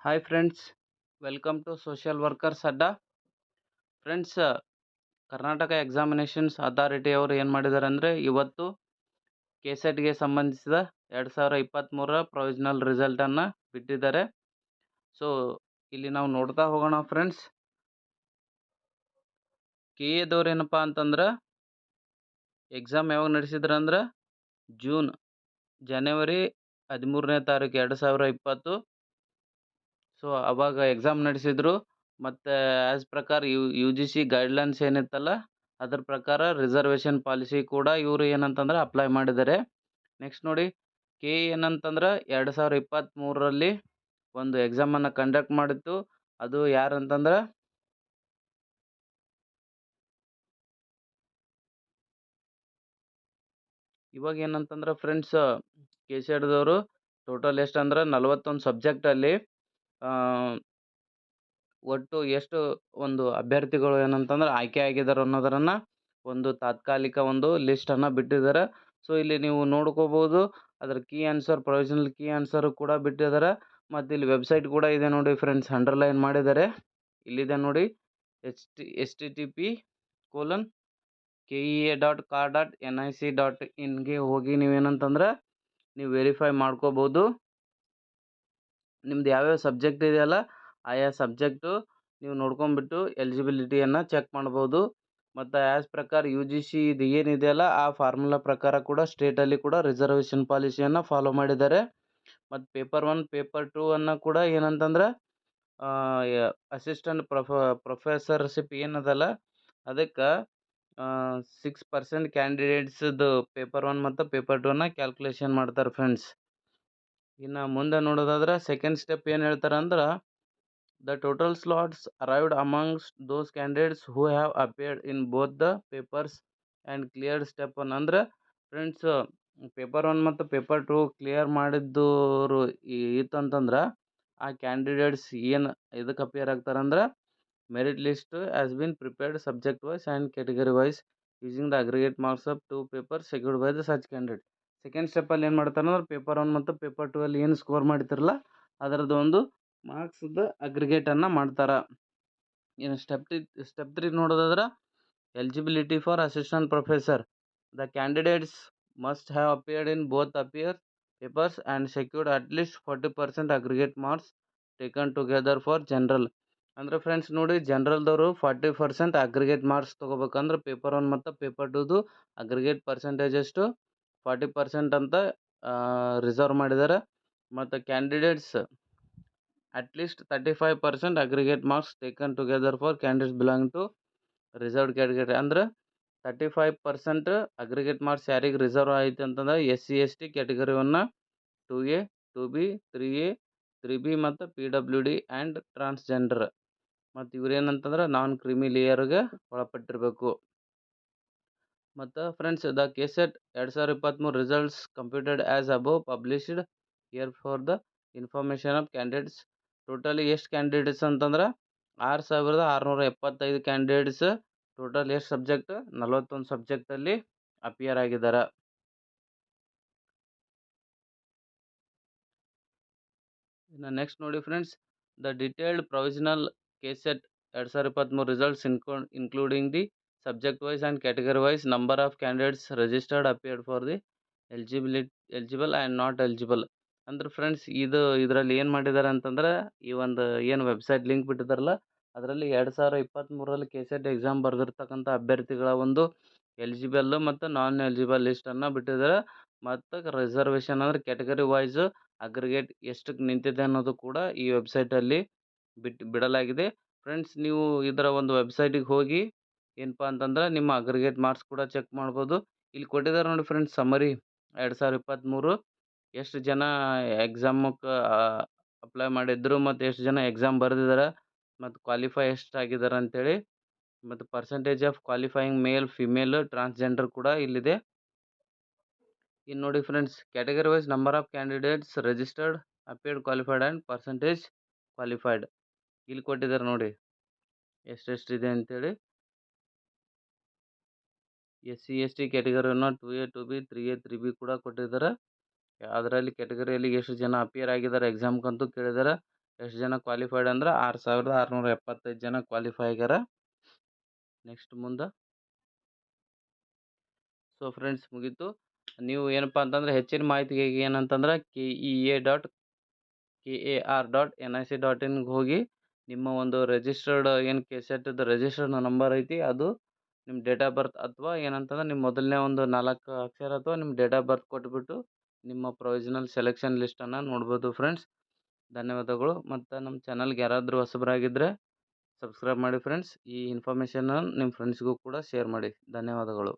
Hi friends welcome to social workers Adda friends Karnataka examinations authority ಅವರು ಏನು ಮಾಡಿದ್ದಾರೆ ಅಂದರೆ, ಇವತ್ತು ಕೆ ಸೆಟ್ಗೆ ಸಂಬಂಧಿಸಿದ ಎರಡು ಸಾವಿರ ಇಪ್ಪತ್ತ್ಮೂರರ ಪ್ರೊವಿಜ್ನಲ್ ರಿಸಲ್ಟನ್ನು ಬಿಟ್ಟಿದ್ದಾರೆ. ಸೊ ಇಲ್ಲಿ ನಾವು ನೋಡ್ತಾ ಹೋಗೋಣ ಫ್ರೆಂಡ್ಸ್ ಕೆ ಎದವ್ರು ಏನಪ್ಪ ಅಂತಂದ್ರೆ ಎಕ್ಸಾಮ್ ಯಾವಾಗ ನಡೆಸಿದ್ರು ಅಂದ್ರೆ ಜೂನ್ ಜನವರಿ ಹದಿಮೂರನೇ ತಾರೀಕು ಎರಡು ಸಾವಿರ ಇಪ್ಪತ್ತು. ಸೊ, ಅವಾಗ ಎಕ್ಸಾಮ್ ನಡೆಸಿದ್ರು. ಮತ್ತು ಆ್ಯಸ್ ಪ್ರಕಾರ U U G C guidelines ಏನಿತ್ತಲ್ಲ, ಅದ್ರ ಪ್ರಕಾರ ರಿಸರ್ವೇಷನ್ ಪಾಲಿಸಿ ಕೂಡ ಇವರು ಏನಂತಂದ್ರೆ ಅಪ್ಲೈ ಮಾಡಿದ್ದಾರೆ. ನೆಕ್ಸ್ಟ್ ನೋಡಿ ಕೆ ಏನಂತಂದ್ರೆ ಎರಡು ಸಾವಿರ ಇಪ್ಪತ್ತ್ಮೂರರಲ್ಲಿ ಒಂದು ಎಕ್ಸಾಮನ್ನು ಕಂಡಕ್ಟ್ ಮಾಡಿತ್ತು. ಅದು ಯಾರಂತಂದ್ರೆ ಇವಾಗ ಏನಂತಂದ್ರೆ ಫ್ರೆಂಡ್ಸ್ ಕೆ ಸಿ ಎಡ್ದವರು ಟೋಟಲ್ ಎಷ್ಟು ಅಂದ್ರೆ ನಲವತ್ತೊಂದು ಸಬ್ಜೆಕ್ಟಲ್ಲಿ ಒಟ್ಟು ಎಷ್ಟು ಒಂದು ಅಭ್ಯರ್ಥಿಗಳು ಏನಂತಂದ್ರೆ ಆಯ್ಕೆ ಆಗಿದ್ದಾರೆ ಅನ್ನೋದನ್ನು ಒಂದು ತಾತ್ಕಾಲಿಕ ಒಂದು ಲಿಸ್ಟನ್ನು ಬಿಟ್ಟಿದ್ದಾರೆ. ಸೊ ಇಲ್ಲಿ ನೀವು ನೋಡ್ಕೋಬೋದು, ಅದರ key answer provisional key answer ಕೂಡ ಬಿಟ್ಟಿದ್ದಾರೆ. ಮತ್ತು ಇಲ್ಲಿ ವೆಬ್ಸೈಟ್ ಕೂಡ ಇದೆ ನೋಡಿ ಫ್ರೆಂಡ್ಸ್ ಅಂಡರ್ಲೈನ್ ಮಾಡಿದ್ದಾರೆ. ಇಲ್ಲಿದೆ ನೋಡಿ H T S T T P colon K E A dot car dot N I C dot ಇನ್ಗೆ ಹೋಗಿ ನೀವೇನಂತಂದ್ರೆ, ನೀವು ವೆರಿಫೈ ಮಾಡ್ಕೋಬೋದು. ನಿಮ್ದು ಯಾವ್ಯಾವ ಸಬ್ಜೆಕ್ಟ್ ಇದೆಯಲ್ಲ ಆಯಾ ಸಬ್ಜೆಕ್ಟು ನೀವು ನೋಡ್ಕೊಂಬಿಟ್ಟು ಎಲಿಜಿಬಿಲಿಟಿಯನ್ನು ಚೆಕ್ ಮಾಡ್ಬೋದು. ಮತ್ತು ಆ್ಯಸ್ ಪ್ರಕಾರ ಯು ಜಿ ಸಿ ಇದು ಏನಿದೆಯಲ್ಲ ಆ ಫಾರ್ಮುಲಾ ಪ್ರಕಾರ ಕೂಡ ಸ್ಟೇಟಲ್ಲಿ ಕೂಡ ರಿಸರ್ವೇಷನ್ ಪಾಲಿಸಿಯನ್ನು ಫಾಲೋ ಮಾಡಿದ್ದಾರೆ. ಮತ್ತು ಪೇಪರ್ ಒನ್, ಪೇಪರ್ ಟೂ ಅನ್ನು ಕೂಡ ಏನಂತಂದ್ರೆ ಅಸಿಸ್ಟೆಂಟ್ ಪ್ರೊಫ, ಪ್ರೊಫೆಸರ್ಶಿಪ್ ಏನದಲ್ಲ, ಅದಕ್ಕೆ ಸಿಕ್ಸ್ ಪರ್ಸೆಂಟ್ ಕ್ಯಾಂಡಿಡೇಟ್ಸದು ಪೇಪರ್ ಒನ್ ಮತ್ತು ಪೇಪರ್ ಟೂನ ಕ್ಯಾಲ್ಕುಲೇಷನ್ ಮಾಡ್ತಾರೆ ಫ್ರೆಂಡ್ಸ್ ಇನ್ನು ಮುಂದೆ ನೋಡೋದಾದ್ರೆ ಸೆಕೆಂಡ್ ಸ್ಟೆಪ್ ಏನು ಹೇಳ್ತಾರೆ ಅಂದ್ರೆ the total slots arrived amongst those candidates who have appeared in both the papers and clear step one ಅಂದ್ರೆ ಫ್ರೆಂಡ್ಸ್ ಪೇಪರ್ ಒನ್ ಮತ್ತು ಪೇಪರ್ ಟು ಕ್ಲಿಯರ್ ಮಾಡಿದ್ದವರು ಇತ್ತಂತಂದ್ರೆ, ಆ ಕ್ಯಾಂಡಿಡೇಟ್ಸ್ ಏನು ಇದಕ್ಕೆ appear ಆಗ್ತಾರಂದ್ರೆ merit list as been prepared subject wise and category wise using the aggregate marks of two paper secured by the such candidate second ಸ್ಟೆಪ್ಪಲ್ಲಿ ಏನು ಮಾಡ್ತಾರೆ ಅಂದ್ರೆ paper one ಮತ್ತು ಪೇಪರ್ ಟು ಅಲ್ಲಿ ಏನು ಸ್ಕೋರ್ ಮಾಡ್ತಿರಲ್ಲ ಅದರದ್ದು ಒಂದು ಮಾರ್ಕ್ಸ್ದು ಅಗ್ರಿಗೇಟನ್ನು ಮಾಡ್ತಾರೆ. ಇನ್ನು ಸ್ಟೆಪ್ ತ್ರೀ ಸ್ಟೆಪ್ ತ್ರೀ ನೋಡೋದಾದ್ರೆ eligibility for assistant professor the candidates must have appeared in both appear papers and secured at least forty percent aggregate marks taken together for general ಅಂದರೆ ಫ್ರೆಂಡ್ಸ್ ನೋಡಿ ಜನರಲ್ದವರು ಫಾರ್ಟಿ ಪರ್ಸೆಂಟ್ ಅಗ್ರಿಗೇಟ್ ಮಾರ್ಕ್ಸ್ ತೊಗೋಬೇಕಂದ್ರೆ paper one ಮತ್ತು paper ಟೂದು aggregate percentage ಎಷ್ಟು? Forty percent ಅಂತ reserve ಮಾಡಿದ್ದಾರೆ. ಮತ್ತು candidates at least thirty five percent aggregate marks taken together for candidates belong to reserved category ಅಂದ್ರೆ thirty five percent aggregate marks ಯಾರಿಗೆ reserve ಆಯಿತು ಅಂತಂದ್ರೆ S C S T ಕ್ಯಾಟಗರಿವನ್ನು two A two B three A three B ಮತ್ತು P W D and transgender ಮತ್ತು ಇವ್ರು ಏನಂತಂದ್ರೆ ನಾನ್ ಕ್ರಿಮಿ ಲೇಯರ್ಗೆ ಒಳಪಟ್ಟಿರಬೇಕು. ಮತ್ತು ಫ್ರೆಂಡ್ಸ್ ದ ಕೆಸೆಟ್ ಎರಡು ಸಾವಿರ ಇಪ್ಪತ್ತ್ಮೂರು results computed as above published year for the information of candidates totally ಎಷ್ಟು ಕ್ಯಾಂಡಿಡೇಟ್ಸ್ ಅಂತಂದ್ರೆ, ಆರು ಸಾವಿರದ ಆರುನೂರ ಎಪ್ಪತ್ತೈದು ಕ್ಯಾಂಡಿಡೇಟ್ಸ್ ಟೋಟಲ್ ಎಷ್ಟು ಸಬ್ಜೆಕ್ಟ್ ನಲವತ್ತೊಂದು ಸಬ್ಜೆಕ್ಟಲ್ಲಿ ಅಪಿಯರ್ ಆಗಿದ್ದಾರೆ ಇನ್ನು ನೆಕ್ಸ್ಟ್ ನೋಡಿ friends the detailed provisional KSET ಎರಡು ಸಾವಿರ ಇಪ್ಪತ್ತ್ಮೂರು results ಇನ್ಕೋ including the subject wise and category wise number of candidates registered appeared for the eligibility eligible and not eligible ಅಂದ್ರೆ ಫ್ರೆಂಡ್ಸ್ ಇದು ಇದರಲ್ಲಿ ಏನು ಮಾಡಿದ್ದಾರೆ ಅಂತಂದ್ರೆ, ಈ ಒಂದು ಏನು ವೆಬ್ಸೈಟ್ ಲಿಂಕ್ ಬಿಟ್ಟಿದ್ದಾರಲ್ಲ ಅದರಲ್ಲಿ ಎರಡು ಸಾವಿರ ಇಪ್ಪತ್ತ್ಮೂರರಲ್ಲಿ ಕೆ ಸೆಟ್ ಎಕ್ಸಾಮ್ ಬರೆದಿರ್ತಕ್ಕಂಥ ಅಭ್ಯರ್ಥಿಗಳ ಒಂದು ಎಲಿಜಿಬಲ್ ಮತ್ತು ನಾನ್ ಎಲಿಜಿಬಲ್ ಲಿಸ್ಟನ್ನು ಬಿಟ್ಟಿದ್ದಾರೆ ಮತ್ತು ರಿಸರ್ವೇಷನ್ ಅಂದರೆ ಕ್ಯಾಟಗರಿ ವೈಸ್ ಅಗ್ರಿಗೇಟ್ ಎಷ್ಟಕ್ಕೆ ನಿಂತಿದೆ ಅನ್ನೋದು ಕೂಡ ಈ ವೆಬ್ಸೈಟಲ್ಲಿ ಬಿಟ್ಟು ಬಿಡಲಾಗಿದೆ. ಫ್ರೆಂಡ್ಸ್ ನೀವು ಇದರ ಒಂದು ವೆಬ್ಸೈಟಿಗೆ ಹೋಗಿ ಏನಪ್ಪ ಅಂತಂದ್ರೆ ನಿಮ್ಮ ಅಗ್ರಿಗೇಟ್ ಮಾರ್ಕ್ಸ್ ಕೂಡ ಚೆಕ್ ಮಾಡ್ಬೋದು. ಇಲ್ಲಿ ಕೊಟ್ಟಿದ್ದಾರೆ ನೋಡಿ ಫ್ರೆಂಡ್ಸ್ ಸಮರಿ ಎರಡು ಸಾವಿರ ಇಪ್ಪತ್ತ್ಮೂರು ಎಷ್ಟು ಜನ ಎಕ್ಸಾಮಕ್ಕೆ ಅಪ್ಲೈ ಮಾಡಿದ್ರು ಮತ್ತು ಎಷ್ಟು ಜನ ಎಕ್ಸಾಮ್ ಬರೆದಿದ್ದಾರೆ ಮತ್ತು ಕ್ವಾಲಿಫೈ ಎಷ್ಟು ಆಗಿದ್ದಾರೆ ಅಂತೇಳಿ ಮತ್ತು percentage of qualifying male female transgender ಕೂಡ ಇಲ್ಲಿದೆ. ಇನ್ನು ನೋಡಿ friends category wise number of candidates registered appeared qualified and percentage qualified ಇಲ್ಲಿ ಕೊಟ್ಟಿದ್ದಾರೆ ನೋಡಿ ಎಷ್ಟೆಷ್ಟಿದೆ ಅಂತೇಳಿ. S C, S T ಕ್ಯಾಟಗರಿಯನ್ನು two A, two B, three A, three B ಕೂಡ ಕೊಟ್ಟಿದ್ದಾರೆ. ಅದರಲ್ಲಿ ಕ್ಯಾಟಗರಿಯಲ್ಲಿ ಎಷ್ಟು ಜನ ಅಪಿಯರ್ ಆಗಿದ್ದಾರೆ ಎಕ್ಸಾಮ್ಗಂತೂ ಕೇಳಿದ್ದಾರೆ. ಎಷ್ಟು ಜನ ಕ್ವಾಲಿಫೈಡ್ ಅಂದ್ರೆ ಆರು ಸಾವಿರದ ಆರುನೂರ ಎಪ್ಪತ್ತೈದು ಜನ ಕ್ವಾಲಿಫೈ ಆಗ್ಯಾರ. ನೆಕ್ಸ್ಟ್ ಮುಂದೆ. ಸೊ ಫ್ರೆಂಡ್ಸ್ ಮುಗೀತು. ನೀವು ಏನಪ್ಪ ಅಂತಂದರೆ ಹೆಚ್ಚಿನ ಮಾಹಿತಿಗೆ ಏನಂತಂದ್ರೆ K E A dot, K A R dot N I C dot ಇನ್ಗೆ ಹೋಗಿ ನಿಮ್ಮ ಒಂದು ರಿಜಿಸ್ಟರ್ಡ್ ಏನು ಕೆ ಸೆಟ್ದು ರಿಜಿಸ್ಟರ್ಡ್ ನಂಬರ್ ಐತಿ, ಅದು ನಿಮ್ಮ ಡೇಟ್ ಆಫ್ ಬರ್ತ್ ಅಥವಾ ಏನಂತಂದ್ರೆ ನಿಮ್ಮ ಮೊದಲನೇ ಒಂದು ನಾಲ್ಕು ಅಕ್ಷರ ಅಥವಾ ನಿಮ್ಮ ಡೇಟ್ ಆಫ್ ಬರ್ತ್ ಕೊಟ್ಬಿಟ್ಟು ನಿಮ್ಮ ಪ್ರೊವಿಷನಲ್ ಸೆಲೆಕ್ಷನ್ ಲಿಸ್ಟನ್ನು ನೋಡ್ಬೋದು ಫ್ರೆಂಡ್ಸ್ ಧನ್ಯವಾದಗಳು. ಮತ್ತು ನಮ್ಮ ಚಾನಲ್ಗೆ ಯಾರಾದರೂ ಹೊಸಬರಾಗಿದ್ದರೆ ಸಬ್ಸ್ಕ್ರೈಬ್ ಮಾಡಿ ಫ್ರೆಂಡ್ಸ್ ಈ ಇನ್ಫಾರ್ಮೇಷನನ್ನು ನಿಮ್ಮ ಫ್ರೆಂಡ್ಸ್ಗೂ ಕೂಡ ಶೇರ್ ಮಾಡಿ. ಧನ್ಯವಾದಗಳು.